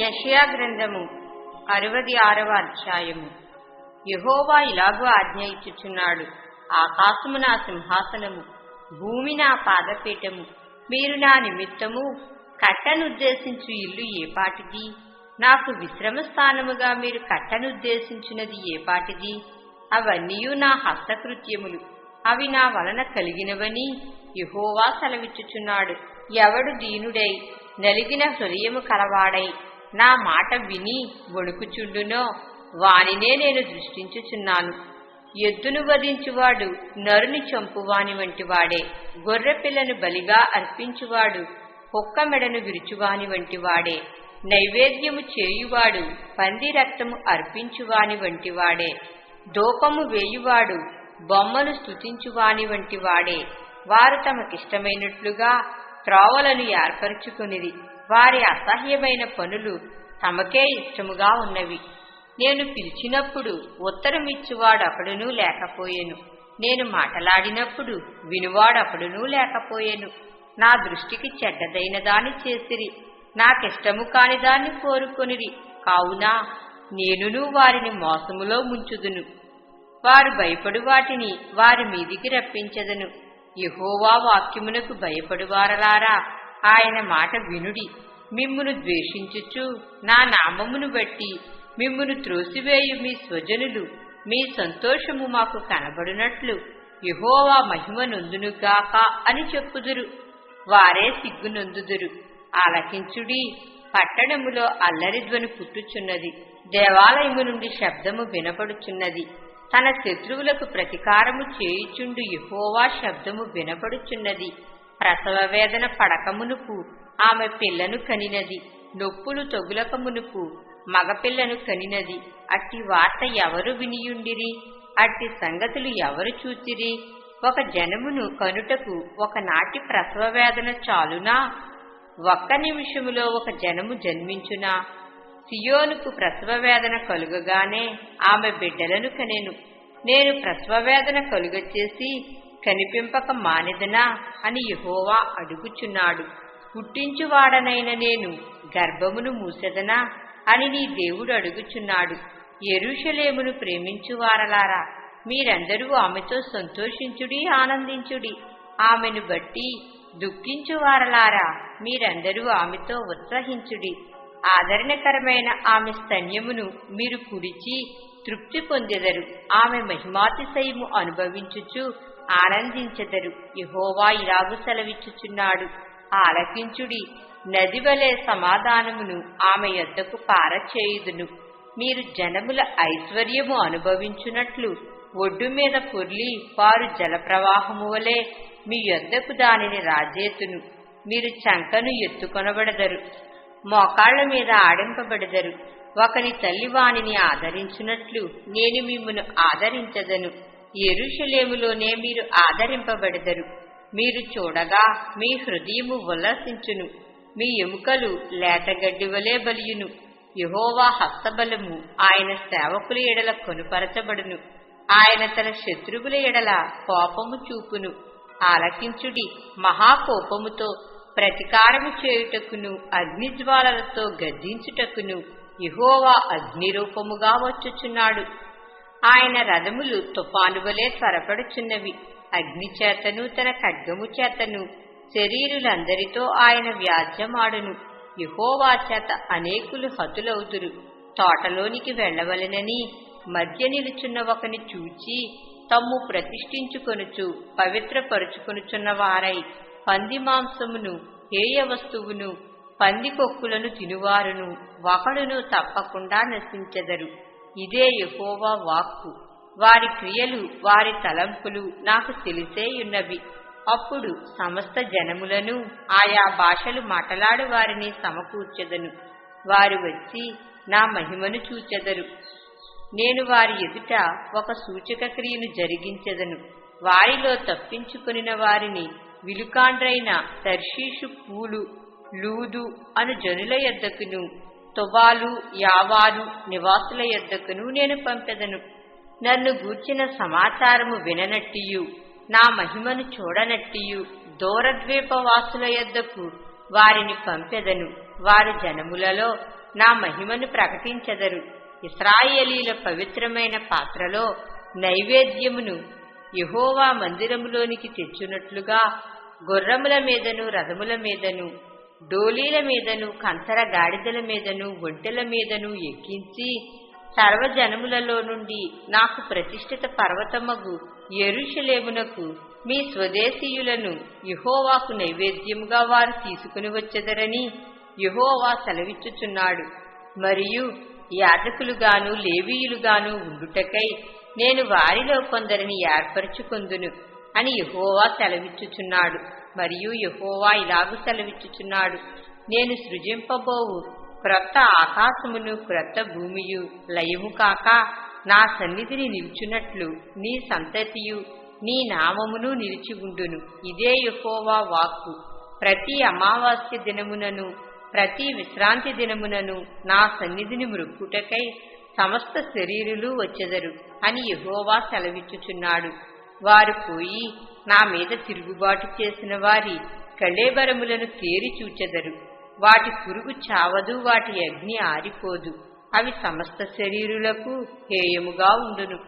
యషయా గ్రంథము అరవది ఆరవ అధ్యాయము. యహోవా ఇలాగూ ఆజ్ఞ ఇచ్చుచున్నాడు ఆకాశము నా సింహాసనము భూమి నా పాదపీఠము మీరు నా నిమిత్తము కట్టనుద్దేశించు ఇల్లు ఏపాటిది నాకు విశ్రమ స్థానముగా మీరు కట్టనుద్దేశించినది ఏపాటిది అవన్నీయు అవన్నీ నా హస్తకృత్యములు అవి నా వలన కలిగినవని యహోవా సెలవిచ్చుచున్నాడు. ఎవడు దీనుడై నలిగిన హృదయము కలవాడై నా మాట విని వణుకుచుండునో వానినే నేను దృష్టించుచున్నాను. ఎద్దును వధించువాడు నరుని చంపువాని వంటివాడే గొర్రెపిల్లను బలిగా అర్పించువాడు కుక్క మెడను విరుచువాని వంటివాడే నైవేద్యము చేయువాడు పంది రక్తము అర్పించువాని వంటివాడే దూపము వేయువాడు బొమ్మను స్తుతించువాని వంటివాడే వారు తమకిష్టమైనట్లుగా త్రోవలను ఏర్పరచుకునిది వారి అసహ్యమైన పనులు తమకే ఇష్టముగా ఉన్నవి. నేను పిలిచినప్పుడు ఉత్తరమిచ్చువాడొకడునూ లేకపోయెను. నేను మాటలాడినప్పుడు వినువాడొకడునూ లేకపోయెను. నా దృష్టికి చెడ్డదైన దాన్ని చేసిరి. నాకిష్టము కాని దాన్ని కోరుకొనిరి. కావున నేనును వారిని మోసములో ముంచుదును. వారు భయపడు వాటిని వారి మీదికి రప్పించదను. యహోవా వాక్యమునకు భయపడువారలారా? ఆయన మాట వినుడి. మిమ్మును ద్వేషించుచు నా నామమును బట్టి మిమ్మును త్రోసివేయు మీ స్వజనులు. మీ సంతోషము మాకు కనబడినట్లు యహోవా మహిమ నొందునుగాక అని చెప్పుదురు. వారే సిగ్గునొందుదురు ఆలకించుడి. పట్టణములో అల్లరి ధ్వని పుట్టుచున్నది. దేవాలయము నుండి శబ్దము వినపడుచున్నది. తన శత్రువులకు ప్రతీకారము చేయుచుండు యహోవా శబ్దము వినపడుచున్నది ప్రసవ వేదన పడకమునుపు ఆమె పిల్లను కనినది. నొప్పులు తొగులకమునుపు మగపిల్లను కనినది. అట్టి వార్త ఎవరు వినియుండిరి? అట్టి సంగతులు ఎవరు చూచిరి? ఒక జనమును కనుటకు ఒకనాటి ప్రసవ వేదన చాలునా? ఒక్క నిమిషములో ఒక జనము జన్మించునా? సియోనుకు ప్రసవ వేదన కలుగగానే ఆమె బిడ్డలను కనెను. నేను ప్రసవ వేదన కలుగచేసి కనిపింపక మానెదనా అని యహోవా అడుగుచున్నాడు. పుట్టించువాడనైన నేను గర్భమును మూసెదనా అని నీ దేవుడు అడుగుచున్నాడు. ఎరుషలేమును ప్రేమించువారలారా మీరందరూ ఆమెతో సంతోషించుడి ఆనందించుడి. ఆమెను బట్టి దుఃఖించువారలారా మీరందరూ ఆమెతో ఉత్సహించుడి. ఆదరణకరమైన ఆమె స్తన్యమును మీరు కుడిచి తృప్తి పొందెదరు. ఆమె మహిమాతిశయము అనుభవించుచు ఆనందించెదరు. యహోవా ఇలాగు సెలవిచ్చుచున్నాడు. ఆలకించుడి నది వలె సమాధానమును ఆమె యొద్దకు పారచేయుదును. మీరు జనముల ఐశ్వర్యము అనుభవించున్నట్లు ఒడ్డు మీద పొర్లి పారు జలప్రవాహము వలె మీ యొద్దకు దానిని రాజేతును. మీరు చంకను ఎత్తుకొనబడదరు. మోకాళ్ళ మీద ఆడింపబడదరు. ఒకని తల్లి వానిని ఆదరించున్నట్లు నేను మిమ్మను ఆదరించదను. ఎరుషలేములోనే మీరు ఆదరింపబడదరు. మీరు చూడగా మీ హృదయము ఉల్లసించును. మీ ఎముకలు లేతగడ్డి వలె బలియును. యహోవా హస్తబలము ఆయన సేవకుల ఎడల కొనుపరచబడును. ఆయన తన శత్రువుల ఎడల కోపము చూపును. ఆలకించుడి మహాకోపముతో ప్రతికారము చేయుటకును అగ్నిజ్వాలలతో ఇహోవా యహోవా అగ్నిరూపముగా వచ్చుచున్నాడు. ఆయన రథములు తుఫాను వలె త్వరపడుచున్నవి. అగ్ని చేతను తన ఖడ్గము చేతను శరీరులందరితో ఆయన వ్యాజ్యమాడును. యహోవా చేత అనేకులు హతులవుతురు తోటలోనికి వెళ్ళవలెనని మధ్య నిలుచున్న ఒకని చూచి తమ్ము ప్రతిష్ఠించుకొనుచు పవిత్రపరుచుకొనుచున్నవారై పంది మాంసమును హేయ వస్తువును పంది కొక్కులను తినువారును ఒకడును తప్పకుండా నశించెదరు. ఇదే యహోవా వాక్కు. వారి క్రియలు వారి తలంపులు నాకు తెలిసేయున్నవి. అప్పుడు సమస్త జనములను ఆయా భాషలు మాటలాడు వారిని సమకూర్చెదను. వారు వచ్చి నా మహిమను చూచెదరు. నేను వారి ఎదుట ఒక సూచక క్రియను జరిగించెదను. వారిలో తప్పించుకుని వారిని విలుకాండ్రైన తర్షీషు పూలు లూదు అను జనుల యొద్దకును తొబాలు యావాలు నివాసుల యొద్దకును నేను పంపెదను. నన్ను గూర్చిన సమాచారము విననట్టియు నా మహిమను చూడనట్టియు దూరద్వీపవాసుల యొద్దకు వారిని పంపెదను. వారి జనములలో నా మహిమను ప్రకటించెదరు. ఇస్రాయేలీల పవిత్రమైన పాత్రలో నైవేద్యమును యహోవా మందిరములోనికి తెచ్చునట్లుగా గుర్రముల మీదను రథముల మీదను డోలీల మీదను కంచర గాడిదల మీదను ఒంటెల మీదను ఎక్కించి సర్వజనములలో నుండి నాకు ప్రతిష్ఠిత పర్వతమగు ఎరుషలేమునకు మీ స్వదేశీయులను యుహోవాకు నైవేద్యముగా వారు తీసుకుని వచ్చెదరని యుహోవా సెలవిచ్చుచున్నాడు. మరియు యాజకులుగాను లేవీయులుగాను ఉండుటకై నేను వారిలో కొందరిని ఏర్పరచుకొందును అని యహోవా సెలవిచ్చుచున్నాడు. మరియు యహోవా ఇలాగు సెలవిచ్చుచున్నాడు. నేను సృజింపబోవు క్రొత్త ఆకాశమును క్రొత్త భూమియు లయము కాక నా సన్నిధిని నిల్చున్నట్లు నీ సంతతియు నీ నామమును నిలిచి ఉండును. ఇదే యహోవా వాక్కు. ప్రతి అమావాస్య దినమునను ప్రతి విశ్రాంతి దినమునను నా సన్నిధిని మృక్కుటకై సమస్త శరీరులు వచ్చెదరు అని యహోవా సెలవిచ్చుచున్నాడు. వారు పోయి నా మీద తిరుగుబాటు చేసిన వారి కళేబరములను తేరి చూచెదరు. వాటి పురుగు చావదు వాటి అగ్ని ఆరిపోదు. అవి సమస్త శరీరులకు హేయముగా ఉండును.